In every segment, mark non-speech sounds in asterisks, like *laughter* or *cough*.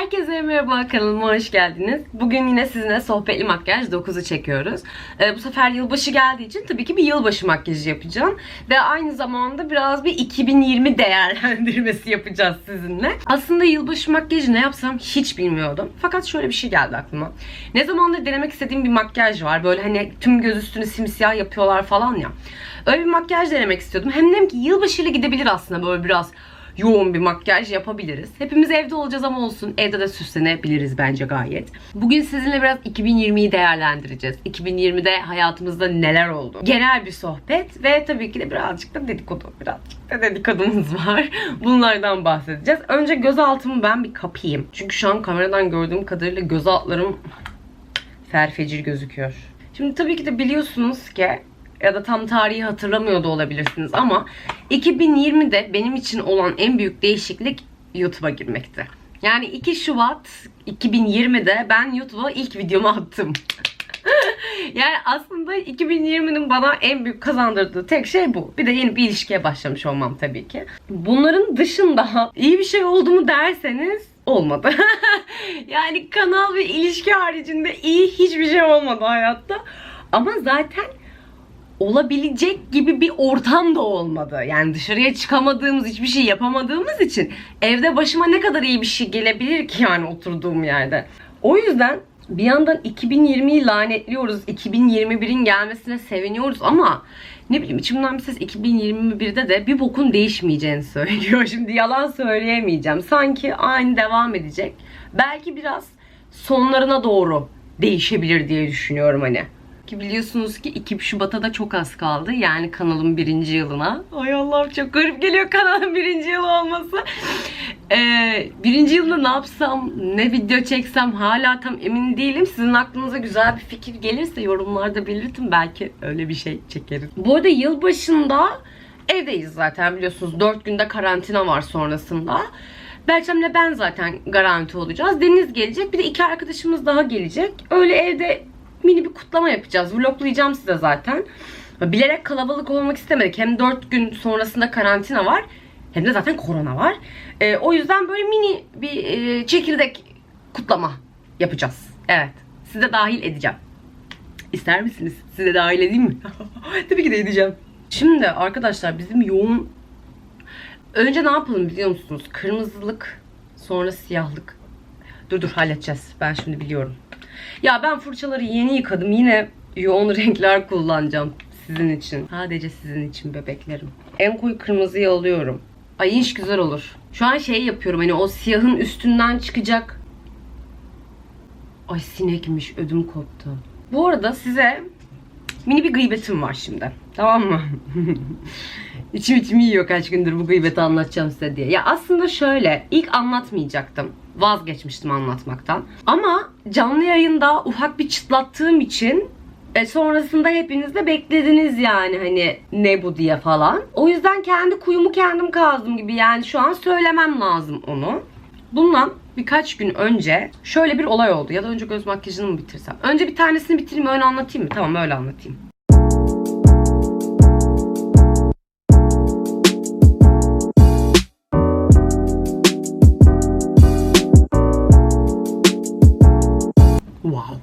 Herkese merhaba kanalıma hoş geldiniz. Bugün yine sizinle sohbetli makyaj 9'u çekiyoruz. Ee, bu sefer yılbaşı geldiği için tabii ki bir yılbaşı makyajı yapacağım. Ve aynı zamanda biraz bir 2020 değerlendirmesi *laughs* yapacağız sizinle. Aslında yılbaşı makyajı ne yapsam hiç bilmiyordum. Fakat şöyle bir şey geldi aklıma. Ne zamandır denemek istediğim bir makyaj var. Böyle hani tüm göz üstünü simsiyah yapıyorlar falan ya. Öyle bir makyaj denemek istiyordum. Hem dedim ki yılbaşıyla gidebilir aslında böyle biraz yoğun bir makyaj yapabiliriz. Hepimiz evde olacağız ama olsun. Evde de süslenebiliriz bence gayet. Bugün sizinle biraz 2020'yi değerlendireceğiz. 2020'de hayatımızda neler oldu? Genel bir sohbet ve tabii ki de birazcık da dedikodu. Birazcık da dedikodumuz *laughs* var. Bunlardan bahsedeceğiz. Önce göz altımı ben bir kapayım. Çünkü şu an kameradan gördüğüm kadarıyla göz altlarım ferfecir gözüküyor. Şimdi tabii ki de biliyorsunuz ki ya da tam tarihi hatırlamıyor da olabilirsiniz ama 2020'de benim için olan en büyük değişiklik YouTube'a girmekti. Yani 2 Şubat 2020'de ben YouTube'a ilk videomu attım. *laughs* yani aslında 2020'nin bana en büyük kazandırdığı tek şey bu. Bir de yeni bir ilişkiye başlamış olmam tabii ki. Bunların dışında iyi bir şey oldu mu derseniz olmadı. *laughs* yani kanal ve ilişki haricinde iyi hiçbir şey olmadı hayatta. Ama zaten olabilecek gibi bir ortam da olmadı. Yani dışarıya çıkamadığımız, hiçbir şey yapamadığımız için evde başıma ne kadar iyi bir şey gelebilir ki yani oturduğum yerde. O yüzden bir yandan 2020'yi lanetliyoruz. 2021'in gelmesine seviniyoruz ama ne bileyim içimden bir ses 2021'de de bir bokun değişmeyeceğini söylüyor. *laughs* Şimdi yalan söyleyemeyeceğim. Sanki aynı devam edecek. Belki biraz sonlarına doğru değişebilir diye düşünüyorum hani. Ki biliyorsunuz ki 2 Şubat'a da çok az kaldı. Yani kanalın birinci yılına. Ay Allah'ım çok garip geliyor kanalın birinci yılı olması. Ee, birinci yılda ne yapsam, ne video çeksem hala tam emin değilim. Sizin aklınıza güzel bir fikir gelirse yorumlarda belirtin. Belki öyle bir şey çekeriz. Bu arada yılbaşında evdeyiz zaten biliyorsunuz. 4 günde karantina var sonrasında. Berçem'le ben zaten garanti olacağız. Deniz gelecek. Bir de iki arkadaşımız daha gelecek. Öyle evde mini bir kutlama yapacağız. Vloglayacağım size zaten. Bilerek kalabalık olmak istemedik. Hem 4 gün sonrasında karantina var. Hem de zaten korona var. Ee, o yüzden böyle mini bir e, çekirdek kutlama yapacağız. Evet. Size dahil edeceğim. İster misiniz? Size dahil edeyim mi? *laughs* Tabii ki de edeceğim. Şimdi arkadaşlar bizim yoğun... Önce ne yapalım biliyor musunuz? Kırmızılık sonra siyahlık. Dur dur halledeceğiz. Ben şimdi biliyorum. Ya ben fırçaları yeni yıkadım. Yine yoğun *laughs* renkler kullanacağım sizin için. Sadece sizin için bebeklerim. En koyu kırmızıyı alıyorum. Ay iş güzel olur. Şu an şey yapıyorum hani o siyahın üstünden çıkacak. Ay sinekmiş ödüm koptu. Bu arada size mini bir gıybetim var şimdi. Tamam mı? *laughs* İçim içimi yiyor kaç gündür bu gıybeti anlatacağım size diye. Ya aslında şöyle ilk anlatmayacaktım. Vazgeçmiştim anlatmaktan. Ama canlı yayında ufak bir çıtlattığım için e, sonrasında hepiniz de beklediniz yani hani ne bu diye falan. O yüzden kendi kuyumu kendim kazdım gibi yani şu an söylemem lazım onu. Bundan birkaç gün önce şöyle bir olay oldu. Ya da önce göz makyajını mı bitirsem? Önce bir tanesini bitireyim öyle anlatayım mı? Tamam öyle anlatayım. Wow.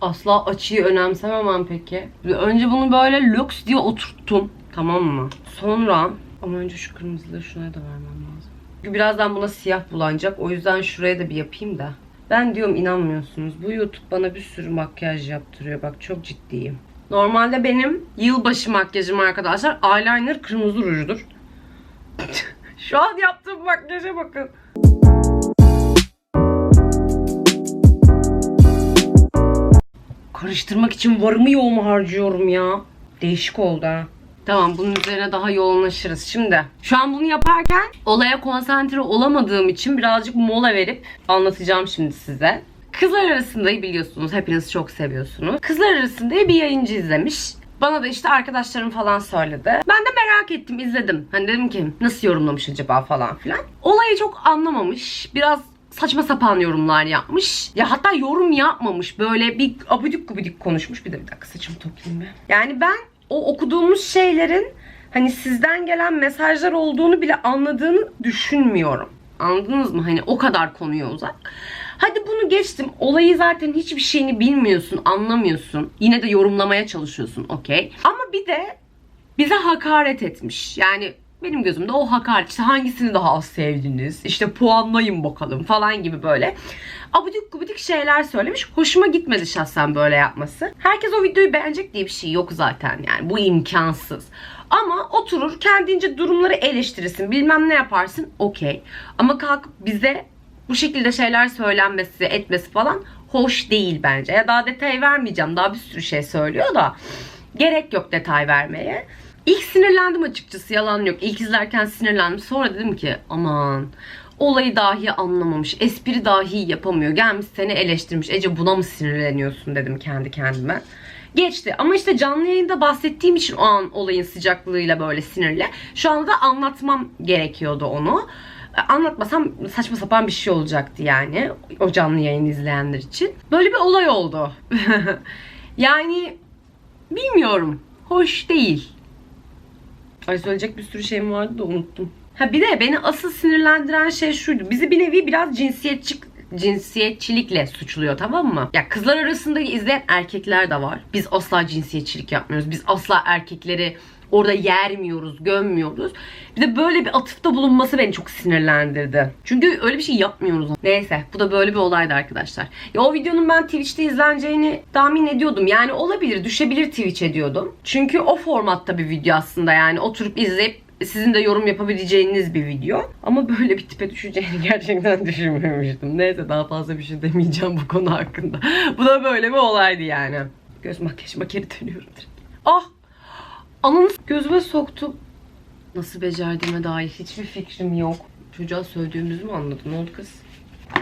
Asla açıyı önemsememem peki. Önce bunu böyle lüks diye oturttum. Tamam mı? Sonra ama önce şu kırmızıları şuna da vermem lazım. Birazdan buna siyah bulanacak. O yüzden şuraya da bir yapayım da. Ben diyorum inanmıyorsunuz. Bu YouTube bana bir sürü makyaj yaptırıyor. Bak çok ciddiyim. Normalde benim yılbaşı makyajım arkadaşlar eyeliner kırmızı rujudur. *laughs* Şu an yaptığım makyaja bakın. Karıştırmak için varımı yoğumu harcıyorum ya. Değişik oldu ha. Tamam bunun üzerine daha yoğunlaşırız. Şimdi şu an bunu yaparken olaya konsantre olamadığım için birazcık mola verip anlatacağım şimdi size. Kızlar arasında biliyorsunuz hepiniz çok seviyorsunuz. Kızlar arasında bir yayıncı izlemiş. Bana da işte arkadaşlarım falan söyledi. Ben de merak ettim, izledim. Hani dedim ki nasıl yorumlamış acaba falan filan. Olayı çok anlamamış. Biraz saçma sapan yorumlar yapmış. Ya hatta yorum yapmamış. Böyle bir abidik gubidik konuşmuş. Bir de bir dakika saçımı toplayayım ben. Yani ben o okuduğumuz şeylerin hani sizden gelen mesajlar olduğunu bile anladığını düşünmüyorum. Anladınız mı? Hani o kadar konuya uzak. Hadi bunu geçtim. Olayı zaten hiçbir şeyini bilmiyorsun, anlamıyorsun. Yine de yorumlamaya çalışıyorsun, okey. Ama bir de bize hakaret etmiş. Yani benim gözümde o hakaret. İşte hangisini daha az sevdiniz? İşte puanlayın bakalım falan gibi böyle. Abidik gubidik şeyler söylemiş. Hoşuma gitmedi şahsen böyle yapması. Herkes o videoyu beğenecek diye bir şey yok zaten yani. Bu imkansız. Ama oturur kendince durumları eleştirirsin. Bilmem ne yaparsın. Okey. Ama kalkıp bize bu şekilde şeyler söylenmesi, etmesi falan hoş değil bence. Ya daha detay vermeyeceğim. Daha bir sürü şey söylüyor da gerek yok detay vermeye. İlk sinirlendim açıkçası yalan yok. İlk izlerken sinirlendim. Sonra dedim ki aman olayı dahi anlamamış. Espri dahi yapamıyor. Gelmiş seni eleştirmiş. Ece buna mı sinirleniyorsun dedim kendi kendime. Geçti ama işte canlı yayında bahsettiğim için o an olayın sıcaklığıyla böyle sinirli. Şu anda da anlatmam gerekiyordu onu. Anlatmasam saçma sapan bir şey olacaktı yani o canlı yayın izleyenler için. Böyle bir olay oldu. *laughs* yani bilmiyorum. Hoş değil. Ay söyleyecek bir sürü şeyim vardı da unuttum. Ha bir de beni asıl sinirlendiren şey şuydu. Bizi bir nevi biraz cinsiyetçi cinsiyetçilikle suçluyor tamam mı? Ya kızlar arasında izleyen erkekler de var. Biz asla cinsiyetçilik yapmıyoruz. Biz asla erkekleri orada yermiyoruz, gömmüyoruz. Bir de böyle bir atıfta bulunması beni çok sinirlendirdi. Çünkü öyle bir şey yapmıyoruz. Neyse bu da böyle bir olaydı arkadaşlar. Ya o videonun ben Twitch'te izleneceğini tahmin ediyordum. Yani olabilir, düşebilir Twitch'e diyordum. Çünkü o formatta bir video aslında yani oturup izleyip sizin de yorum yapabileceğiniz bir video. Ama böyle bir tipe düşeceğini *laughs* gerçekten düşünmemiştim. Neyse daha fazla bir şey demeyeceğim bu konu hakkında. bu da böyle bir olaydı yani. Göz makyajıma geri dönüyorum direkt. Ah! Ananı gözüme soktum. Nasıl becerdiğime dair hiçbir fikrim yok. Çocuğa söylediğimizi mi anladın? Oldu kız?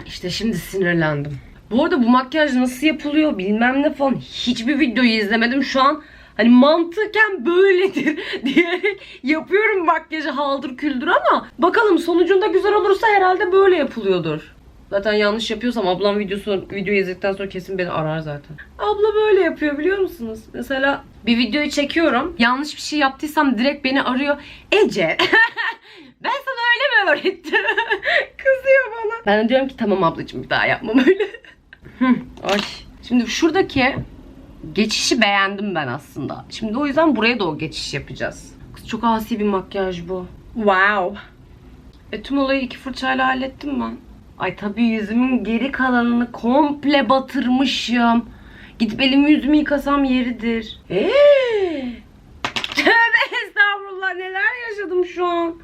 İşte şimdi sinirlendim. Bu arada bu makyaj nasıl yapılıyor bilmem ne falan hiçbir videoyu izlemedim. Şu an hani mantıken böyledir *laughs* diyerek yapıyorum makyajı haldır küldür ama bakalım sonucunda güzel olursa herhalde böyle yapılıyordur. Zaten yanlış yapıyorsam ablam videosu videoyu izledikten sonra kesin beni arar zaten. Abla böyle yapıyor biliyor musunuz? Mesela bir videoyu çekiyorum. Yanlış bir şey yaptıysam direkt beni arıyor. Ece *laughs* ben sana öyle mi öğrettim? *laughs* Kızıyor bana. Ben de diyorum ki tamam ablacığım bir daha yapmam öyle. *laughs* Ay. Şimdi şuradaki geçişi beğendim ben aslında. Şimdi o yüzden buraya da o geçiş yapacağız. Kız çok asi bir makyaj bu. Wow. E tüm olayı iki fırçayla hallettim ben. Ay tabii yüzümün geri kalanını komple batırmışım. Gidip elimi yüzümü yıkasam yeridir. Eee. Tövbe estağfurullah neler yaşadım şu an.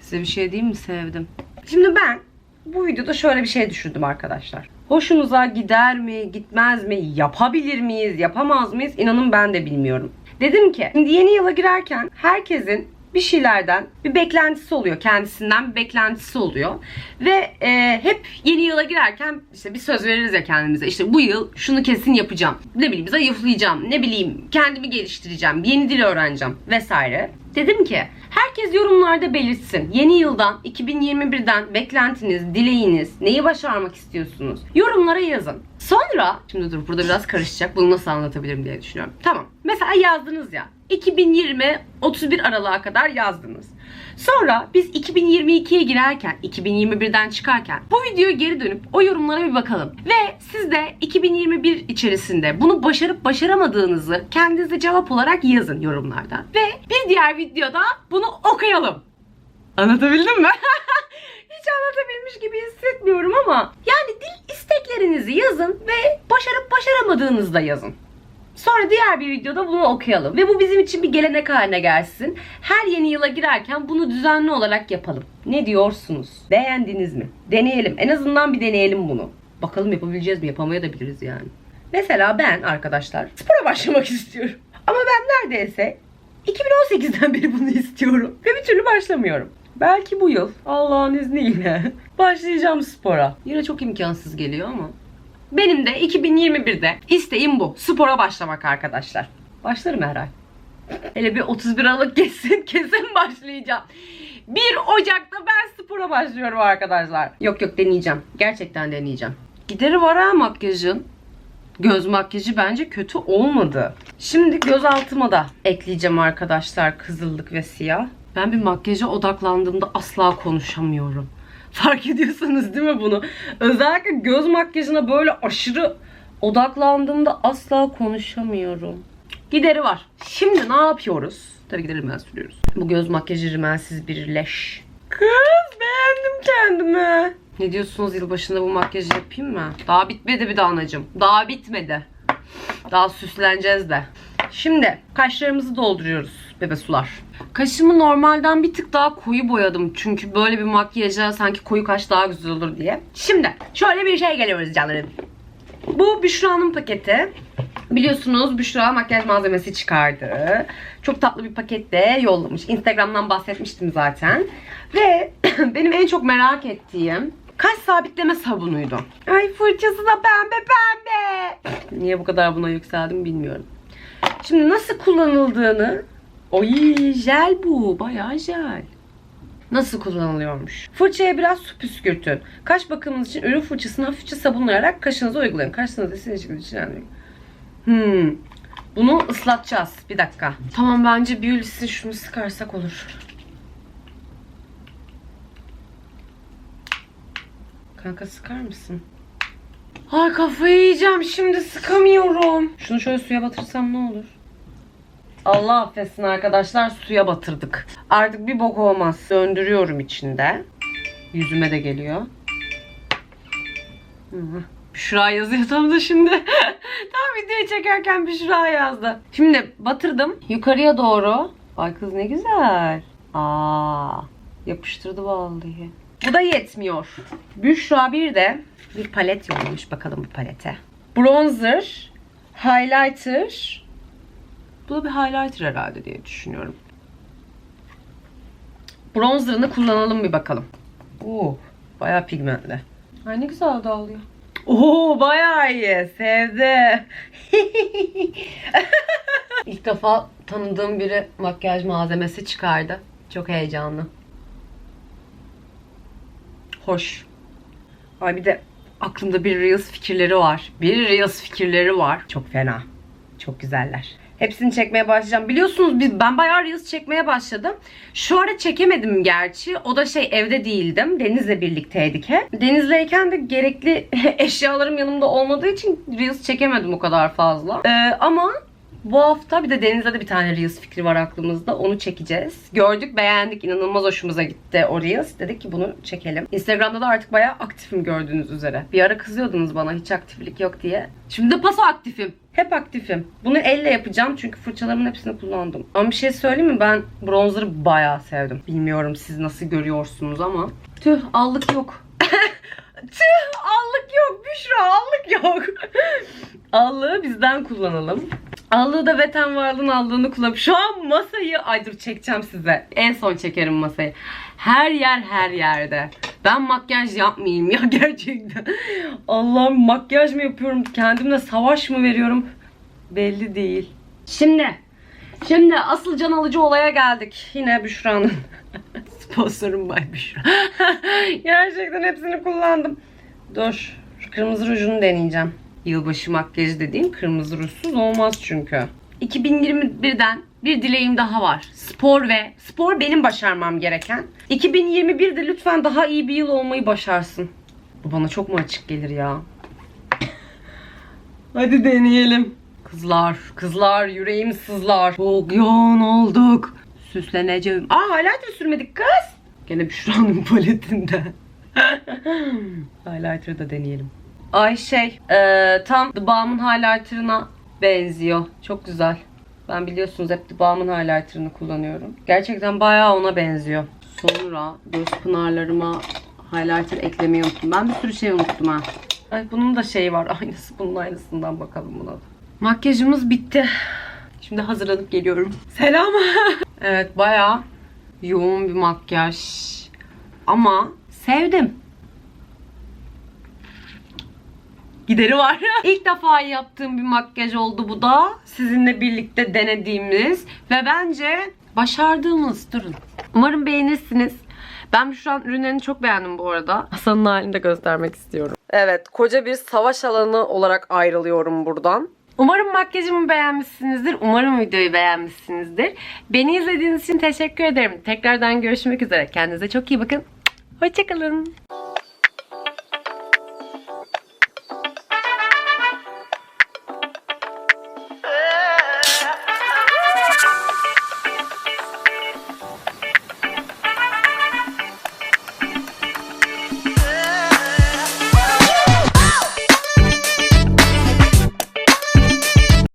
Size bir şey diyeyim mi sevdim. Şimdi ben bu videoda şöyle bir şey düşündüm arkadaşlar. Hoşunuza gider mi, gitmez mi, yapabilir miyiz, yapamaz mıyız? İnanın ben de bilmiyorum. Dedim ki şimdi yeni yıla girerken herkesin bir şeylerden bir beklentisi oluyor. Kendisinden bir beklentisi oluyor. Ve e, hep yeni yıla girerken işte bir söz veririz ya kendimize. İşte bu yıl şunu kesin yapacağım. Ne bileyim zayıflayacağım. Ne bileyim kendimi geliştireceğim. Yeni dil öğreneceğim vesaire. Dedim ki herkes yorumlarda belirtsin. Yeni yıldan 2021'den beklentiniz, dileğiniz, neyi başarmak istiyorsunuz? Yorumlara yazın. Sonra şimdi dur burada biraz karışacak. Bunu nasıl anlatabilirim diye düşünüyorum. Tamam. Mesela yazdınız ya. 2020 31 Aralık'a kadar yazdınız. Sonra biz 2022'ye girerken, 2021'den çıkarken bu videoya geri dönüp o yorumlara bir bakalım. Ve siz de 2021 içerisinde bunu başarıp başaramadığınızı kendinize cevap olarak yazın yorumlarda. Ve bir diğer videoda bunu okuyalım. Anlatabildim mi? *laughs* Hiç anlatabilmiş gibi hissetmiyorum ama yani dil isteklerinizi yazın ve başarıp başaramadığınızı da yazın. Sonra diğer bir videoda bunu okuyalım. Ve bu bizim için bir gelenek haline gelsin. Her yeni yıla girerken bunu düzenli olarak yapalım. Ne diyorsunuz? Beğendiniz mi? Deneyelim. En azından bir deneyelim bunu. Bakalım yapabileceğiz mi? Yapamayabiliriz yani. Mesela ben arkadaşlar spora başlamak *laughs* istiyorum. Ama ben neredeyse 2018'den beri bunu istiyorum. Ve bir türlü başlamıyorum. Belki bu yıl Allah'ın izniyle *laughs* başlayacağım spora. Yine çok imkansız geliyor ama. Benim de 2021'de isteğim bu. Spora başlamak arkadaşlar. Başlarım her ay. Hele bir 31 Aralık geçsin *laughs* kesin başlayacağım. 1 Ocak'ta ben spora başlıyorum arkadaşlar. Yok yok deneyeceğim. Gerçekten deneyeceğim. Gideri var ha makyajın. Göz makyajı bence kötü olmadı. Şimdi göz altıma da ekleyeceğim arkadaşlar kızıllık ve siyah. Ben bir makyaja odaklandığımda asla konuşamıyorum. Fark ediyorsunuz değil mi bunu? Özellikle göz makyajına böyle aşırı odaklandığımda asla konuşamıyorum. Gideri var. Şimdi ne yapıyoruz? Tabii ki de rimel sürüyoruz. Bu göz makyajı rimelsiz bir leş. Kız beğendim kendimi. Ne diyorsunuz yılbaşında bu makyajı yapayım mı? Daha bitmedi bir de anacım. Daha bitmedi. Daha süsleneceğiz de. Şimdi kaşlarımızı dolduruyoruz bebe sular. Kaşımı normalden bir tık daha koyu boyadım. Çünkü böyle bir makyaja sanki koyu kaş daha güzel olur diye. Şimdi şöyle bir şey geliyoruz canlarım. Bu Büşra'nın paketi. Biliyorsunuz Büşra makyaj malzemesi çıkardı. Çok tatlı bir pakette yollamış. Instagram'dan bahsetmiştim zaten. Ve *clears throat* benim en çok merak ettiğim kaş sabitleme sabunuydu. Ay fırçası da pembe pembe. Niye bu kadar buna yükseldim bilmiyorum. Şimdi nasıl kullanıldığını... Oy jel bu. Bayağı jel. Nasıl kullanılıyormuş? Fırçaya biraz su püskürtün. Kaş bakımınız için ürün fırçasını hafifçe sabunlayarak kaşınıza uygulayın. Kaşınızda sinicik içinden Hmm. Bunu ıslatacağız. Bir dakika. Tamam bence Biolis'in şunu sıkarsak olur. Kanka sıkar mısın? Ay kafayı yiyeceğim. Şimdi sıkamıyorum. Şunu şöyle suya batırsam ne olur? Allah affetsin arkadaşlar suya batırdık. Artık bir bok olmaz. Döndürüyorum içinde. Yüzüme de geliyor. Büşra yazıyor tam da şimdi. *laughs* tam videoyu çekerken Büşra yazdı. Şimdi batırdım. Yukarıya doğru. Ay kız ne güzel. Aa, yapıştırdı vallahi. Bu da yetmiyor. Büşra bir de bir palet yollamış bakalım bu palete. Bronzer, highlighter. Bu da bir highlighter herhalde diye düşünüyorum. Bronzer'ını kullanalım bir bakalım. Oo, bayağı pigmentli. Ay ne güzel dağılıyor. Oo bayağı iyi. Sevdi. *laughs* İlk defa tanıdığım biri makyaj malzemesi çıkardı. Çok heyecanlı. Hoş. Ay bir de aklımda bir Reels fikirleri var. Bir Reels fikirleri var. Çok fena. Çok güzeller. Hepsini çekmeye başlayacağım. Biliyorsunuz biz ben bayağı Reels çekmeye başladım. Şu ara çekemedim gerçi. O da şey evde değildim. Deniz'le birlikteydik hep. Deniz'leyken de gerekli *laughs* eşyalarım yanımda olmadığı için Reels çekemedim o kadar fazla. Ee, ama bu hafta bir de Deniz'le de bir tane Reels fikri var aklımızda. Onu çekeceğiz. Gördük, beğendik. inanılmaz hoşumuza gitti o Reels. Dedik ki bunu çekelim. Instagram'da da artık bayağı aktifim gördüğünüz üzere. Bir ara kızıyordunuz bana hiç aktiflik yok diye. Şimdi de paso aktifim. Hep aktifim. Bunu elle yapacağım çünkü fırçalarımın hepsini kullandım. Ama bir şey söyleyeyim mi? Ben bronzer'ı bayağı sevdim. Bilmiyorum siz nasıl görüyorsunuz ama. Tüh allık yok. *laughs* Tüh allık yok Büşra allık yok. *laughs* Allığı bizden kullanalım. Allığı da Veten Varlığın allığını kullanıp şu an masayı ay dur çekeceğim size. En son çekerim masayı. Her yer her yerde. Ben makyaj yapmayayım ya *laughs* gerçekten. Allah'ım makyaj mı yapıyorum? Kendimle savaş mı veriyorum? Belli değil. Şimdi Şimdi asıl can alıcı olaya geldik. Yine Büşra'nın. *laughs* Sponsorum Bay Büşra. *laughs* Gerçekten hepsini kullandım. Dur. Şu kırmızı rujunu deneyeceğim. Yılbaşı makyajı dediğim kırmızı rujsuz olmaz çünkü. 2021'den bir dileğim daha var. Spor ve spor benim başarmam gereken. 2021'de lütfen daha iyi bir yıl olmayı başarsın. Bu bana çok mu açık gelir ya? *laughs* Hadi deneyelim. Kızlar, kızlar yüreğim sızlar. Çok yoğun olduk. Süsleneceğim. Aa highlighter sürmedik kız. Gene Büşra'nın *laughs* paletinde. *laughs* Highlighter'ı da deneyelim. Ay şey, e, tam The Balm'ın highlighter'ına benziyor. Çok güzel. Ben biliyorsunuz hep The Balm'ın highlighter'ını kullanıyorum. Gerçekten bayağı ona benziyor. Sonra göz pınarlarıma highlighter eklemeyi unuttum. Ben bir sürü şey unuttum ha. Ay bunun da şeyi var. *laughs* Aynısı bunun aynısından bakalım buna da. Makyajımız bitti. Şimdi hazırlanıp geliyorum. Selam. *laughs* evet bayağı yoğun bir makyaj. Ama sevdim. Gideri var. *laughs* İlk defa yaptığım bir makyaj oldu bu da. Sizinle birlikte denediğimiz ve bence başardığımız. Durun. Umarım beğenirsiniz. Ben şu an ürünlerini çok beğendim bu arada. Hasan'ın halini de göstermek istiyorum. Evet, koca bir savaş alanı olarak ayrılıyorum buradan. Umarım makyajımı beğenmişsinizdir. Umarım videoyu beğenmişsinizdir. Beni izlediğiniz için teşekkür ederim. Tekrardan görüşmek üzere. Kendinize çok iyi bakın. Hoşçakalın.